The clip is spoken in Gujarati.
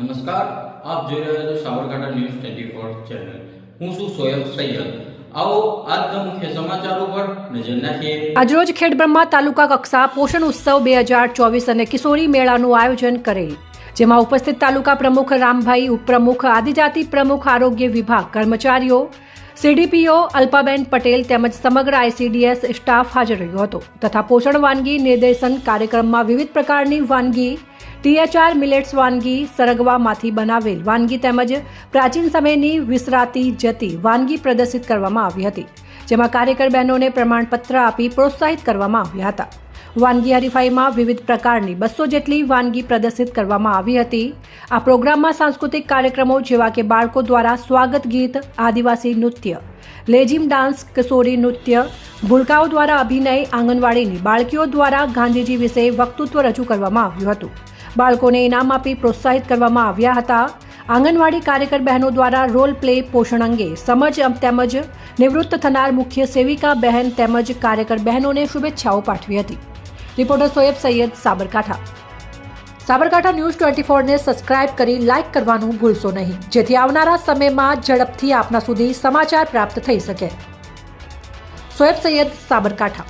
નમસ્કાર, આપ જોઈ રહ્યા છો Sabarkantha news twenty four channel. હું છું સોયબ સૈયદ. આજરોજ ખેડબ્રહ્મા તાલુકા કક્ષા પોષણ ઉત્સવ બે હજાર ચોવીસ અને કિશોરી મેળાનું આયોજન કરેલ, જેમાં ઉપસ્થિત તાલુકા પ્રમુખ રામભાઈ, ઉપપ્રમુખ આદિજાતિ પ્રમુખ આરોગ્ય વિભાગ કર્મચારીઓ, સીડીપીઓ અલ્પાબેન પટેલ તેમજ સમગ્ર આઈસીડીએસ સ્ટાફ હાજર રહ્યો હતો, તથા પોષણ વાનગી નિર્દેશન કાર્યક્રમમાં વિવિધ પ્રકારની વાનગી ટીએચઆર મિલેટ્સ વાનગી સરગવામાંથી બનાવેલ વાનગી તેમજ પ્રાચીન સમયની વિસરાતી જતી વાનગી પ્રદર્શિત કરવામાં આવી હતી, જેમાં કાર્યકર બહેનોને પ્રમાણપત્ર આપી પ્રોત્સાહિત કરવામાં આવ્યા હતા. વાનગી હરીફાઈમાં વિવિધ પ્રકારની બસો જેટલી વાનગી પ્રદર્શિત કરવામાં આવી હતી. આ પ્રોગ્રામમાં સાંસ્કૃતિક કાર્યક્રમો જેવા કે બાળકો દ્વારા સ્વાગત ગીત, આદિવાસી નૃત્ય લેજીમ ડાન્સ કિશોરી નૃત્ય, ભૂલકાઓ દ્વારા અભિનય, આંગણવાડીની બાળકીઓ દ્વારા ગાંધીજી વિશે વક્તૃત્વ રજૂ કરવામાં આવ્યું હતું. બાળકોને ઇનામ આપી પ્રોત્સાહિત કરવામાં આવ્યા હતા. આંગણવાડી કાર્યકર બહેનો દ્વારા રોલ પ્લે પોષણ અંગે સમજ તેમજ નિવૃત્ત થનાર મુખ્ય સેવિકા બહેન તેમજ કાર્યકર બહેનોને શુભેચ્છાઓ પાઠવી હતી. Reporter Soeb Saiyed Sabarkantha. Sabarkantha news twenty ફોરને subscribe કરી લાઇક કરવાનું ભૂલશો નહીં. જેથી આવનારા સમયમાં ઝડપથી આપના સુધી સમાચાર પ્રાપ્ત થઈ શકે. સોએબ સૈયદ સાબરકાંઠા.